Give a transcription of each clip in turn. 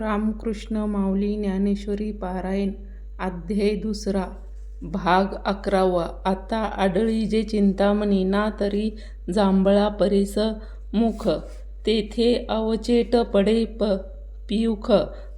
रामकृष्ण माऊली ज्ञानेश्वरी पारायण अध्याय दुसरा भाग अकरावा. आता आढळी जे चिंतामणी ना तरी जांभळा परीस मुख. तेथे अवचेट पडे प पियुख.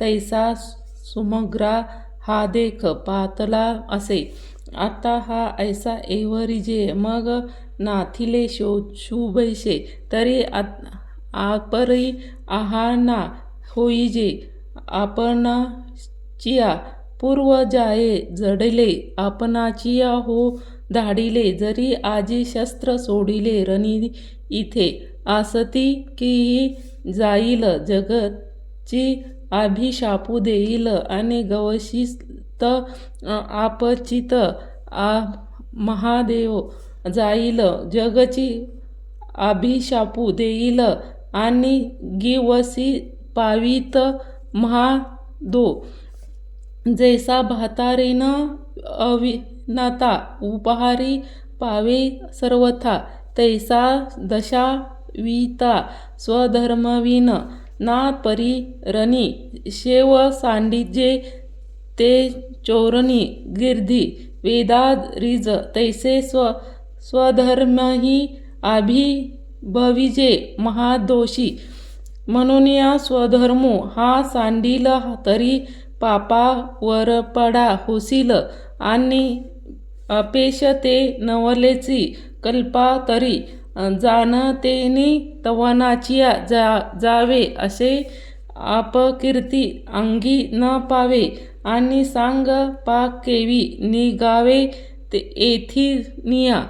तैसा सुमग्रा हा देख पातला असे. आता हा ऐसा एवरिजे मग नाथिले शो शुभैसे तरी आपरी आहाना होईजे आपणाचिया पूर्व जाये जडले आपणाचिया हो धाडिले जरी आजी शस्त्र सोडिले रणी इथे आसती की जाईल जगची अभिशापू देईल आणि गवशिस्त आपचित आ महादेव जाईल जगची अभिशापू देईल आणि गिवसी पावित महादो जैसा भातारेन अविनाता उपहारी पावे सर्वथा। तैसा दशाविता स्वधर्मविन ना परिरणी शेव सांडिजे ते चोरणी गिर्धी। वेदारिज तैसे स्व स्वधर्मही आभिभविजे महादोषी। म्हणून या स्वधर्मो हा सांडील तरी पापावर पडा होसील आणि अपेश ते नवलेची कल्पा तरी जाणतेनी तवनाचिया जा जावे असे अपकीर्ती अंगी न पावे आणि सांग पाकेवी निगावे येथी निया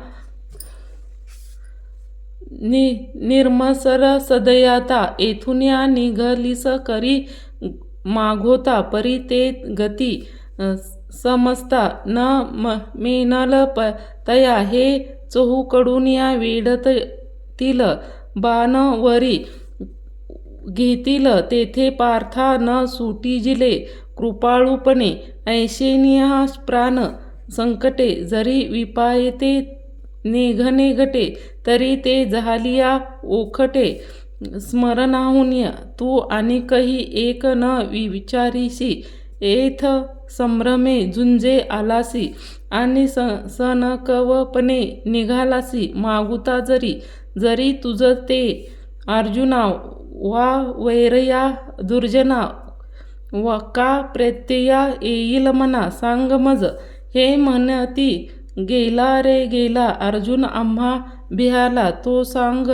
नि निर्मसर सदयाता येथुन्या निघलीस करी मागोता परी ते गती समजता न म मेनल प तया हे चहूकडून या वेढतील बाणवरी घेतील तेथे पार्था न सुटिजिले कृपाळूपणे ऐशेनिया प्राण संकटे जरी विपायते नेघनेघटे तरी ते झालिया ओखटे. स्मरणाहुन्य तू आणि कही एक न विचारीशी. येथ संभ्रमे झुंजे आलासी आणि स सनकवपणे निघालासी मागुता जरी. जरी तुझ ते अर्जुना वा वैरया दुर्जना वा का प्रत्यया येईल मना? सांग मज. हे म्हणती गेला रे गेला अर्जुन आम्हा बिहाला तो सांग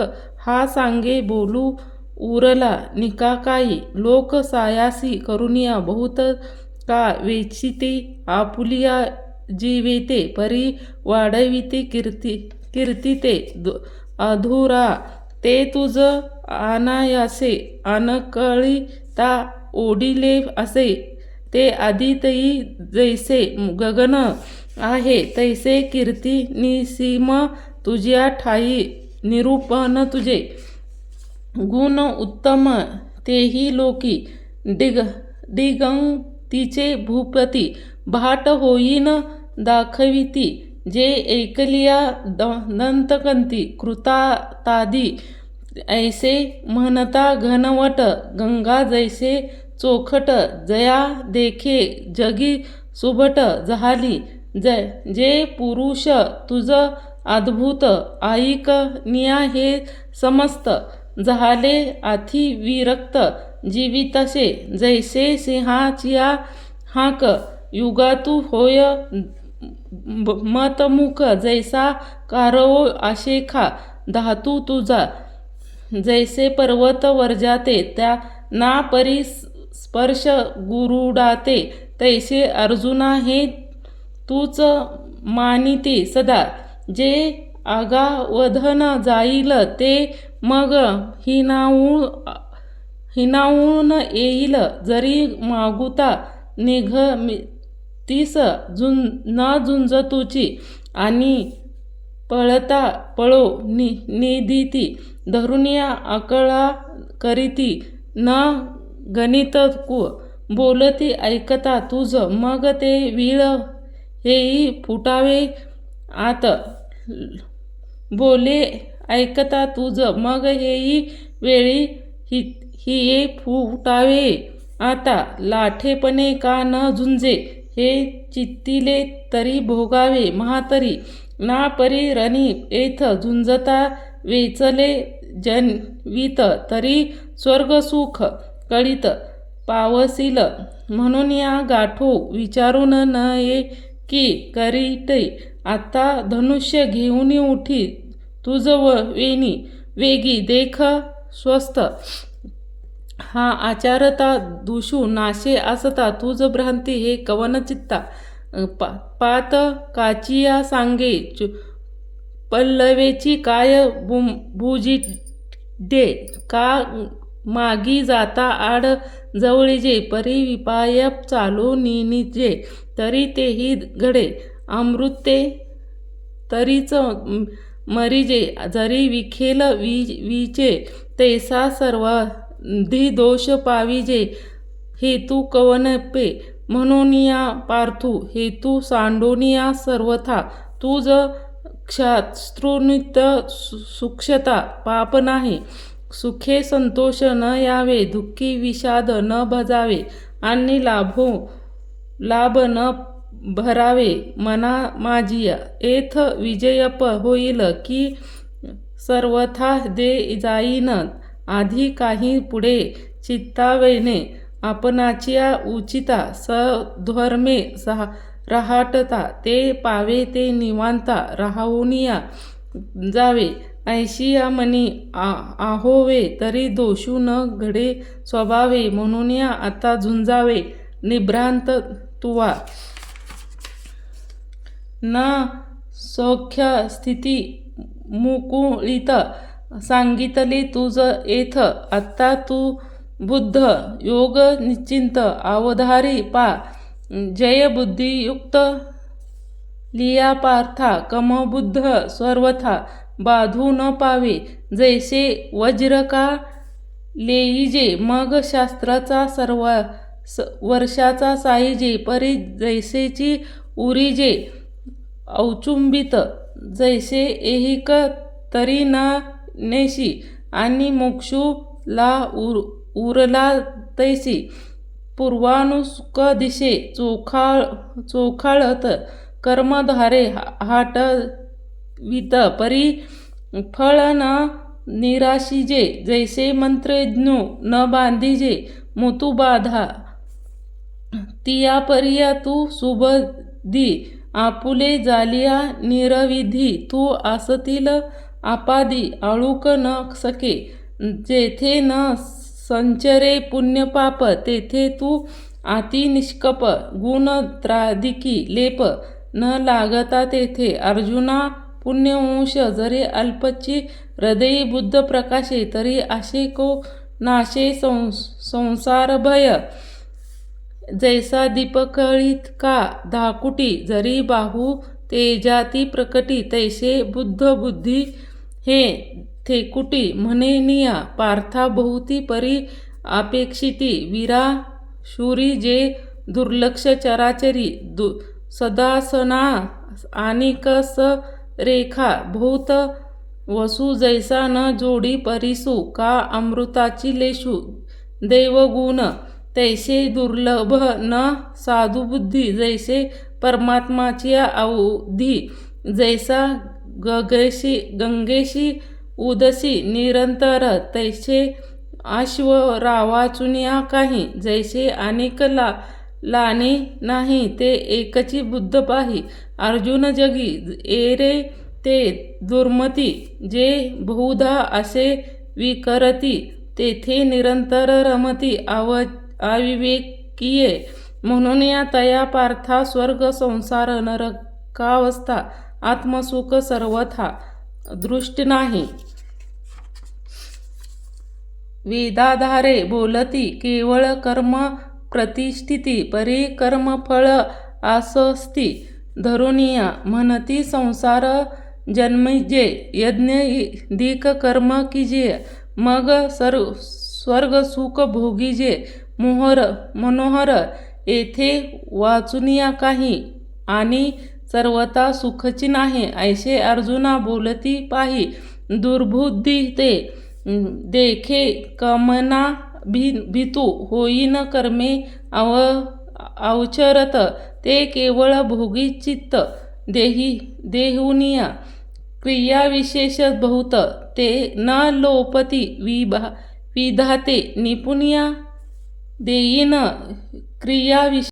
हा सांगे बोलू उरला निकाकाई लोक सायासी करुनिया बहुत का वेचिते आपुलिया जीवेते परी वाढविते कीर्ती कीर्तिते अधुरा. ते तुझ अनायासे अनकळिता ओढिले असे. ते आदितही जैसे गगन आहे. तैसे कीर्ती निसीम तुझ्या ठाई निरूपण तुझे. गुण उत्तम तेही लोकी. डिग दिगंतीचे भूपती भाट होईन दाखविती. जे ऐकलिया द दंतकंती कृतातादी. ऐसे म्हणता घनवट गंगा जैसे चोखट. जया देखे जगी सुबट झाली. जे पुरुष तुझं अद्भुत ऐक निया हे समस्त. झाले अतिविरक्त जीवितसे. जैसे सिंहाचिया हाक युगातू होय मतमुख. जैसा कारवो आशेखा धातू तुझा. जैसे पर्वत वर्जाते त्या ना परी स्पर्श गुरुडाते. तैसे अर्जुना हे तूच मानिती सदा. जे आगावधन जाईल ते मग हिनाऊळ हिनावून येईल. जरी मागुता निघ तीस झुं न झुंज तुची आणि पळता पळो नि निदिती धरुनिया आकळा करीती. न गणित कु बोलती ऐकता तुझ. मग ते वीळ हेई फुटावे. आत बोले ऐकता तुझ. मग हेई वेळी हि हिये फुटावे. आता लाठेपणे का न झुंजे? हे चित्तिले तरी भोगावे. महातरी ना परी रणी येथ झुंजता वेचले जनवित तरी स्वर्गसुख कळीत पावसिल. म्हणून या गाठो विचारून नये की करीते आता धनुष्य घेऊन उठी. तुझ व वेणी. वेगी देख स्वस्थ. हा आचारता दुषू नाशे असता. तुझ भ्रांती हे कवन चित्ता पा पात काचिया सांगे. चु- पल्लवेची काय बुम भुजी दे. का मागी जाता आड जवळीजे परी विपायप चालू निनिजे तरी तेही घडे. अमृते तरीच मरीजे मरिजे जरी विखेल वि विचे तैसा सर्व दोष पाविजे हेतू कवनपे म्हणून या पार्थू हेतू सांडोनिया सर्वथा. तुझ क्षात्रुनित सुक्षता पाप नाही. सुखे संतोष न यावे दुःखी विषाद न भजावे आणि लाभो लाभ न भरावे मना माझी एथ विजयप होईल की सर्वथा दे जाईन आधी काही पुढे चित्तावेने आपणाच्या उचिता सध्वर्मे सहा रहाटता ते पावे ते निवांता राहूनिया जावे ऐशिया मनी आ आहोवे तरी दोषू न घडे स्वभावे म्हणून या आता झुंजावे निभ्रांत तुवा. ना सौख्य स्थिती मुकुळीत सांगितले तुझ येथ आत्ता तू बुद्ध योग निश्चिंत अवधारी पा जय बुद्धियुक्त लिया पार्था कमबुद्ध सर्वथा बाधू न पावे. जैसे वज्र का लेईजे मग शास्त्राचा सर्व स वर्षाचा साईजे परी जैसेची उरीजे औचुंबित. जैसे एहिक तरी ना नेशी आणि मोक्षूला उर उरला तैसी. पूर्वानुसुक दिशे चोखाळ चोखाळत कर्मधारे हाट वित परी फळ न निराशिजे जैसे मंत्रज्ञो न बांधिजे मुतुबाधा तिया परिया तू सुबदी आपुले जालिया निरविधी तू आसतील आपादी आळूक न सके. जेथे न संचरे पुण्यपाप तेथे तू अतिनिष्कप निष्कप गुण त्रादिकी लेप न लागता तेथे. अर्जुना पुण्यवंश जरी अल्पची हृदयी बुद्ध प्रकाशे तरी आशिको नाशे संस संसार भय जैसा दीपकळीत का धाकुटी जरी बाहू तेजाती प्रकटी तैसे बुद्ध बुद्धी हे थेकुटी म्हणे निया. पार्था बहुती परी अपेक्षिती वीरा शूरी जे दुर्लक्ष चराचरी दु सदासना आणि कस रेखा भूत वसू जैसा न जोडी परिसू का अमृताची लेशू देवगुण तैसे दुर्लभ न साधुबुद्धी जैसे परमात्माची अवधी जैसा गगेशी गंगेशी उदसी निरंतर तैसे आश्वरावाचुनिया काही जैसे अनेकला लाने नाही ते एकची बुद्ध पाही. अर्जुन जगी एरे ते दुर्मती जे बहुधा असे विकरती तेथे निरंतर रमती आव अविवेकीये. म्हणून या तया पार्था स्वर्ग संसार नरकावस्था आत्मसुख सर्वथा दृष्ट नाही. वेदाधारे बोलती केवळ कर्म प्रतिष्ठिती परी कर्मफळ आसस्ती धरुनिया म्हणती संसार जन्मिजे यज्ञ दिक कर्म किजे मग सर स्वर्ग सुख भोगीजे मोहर मनोहर येथे वाचुनिया काही आणि सर्वता सुखची नाही ऐसे अर्जुना बोलती पाही दुर्बुद्धी ते देखे कमना भी भितू होईन कर्मे अव अवचरत ते केवळ भोगी चित्त देही देहुनिया क्रियाविशेष बहुत ते न लोपती विभा विधाते निपुनिया देईन क्रियाविश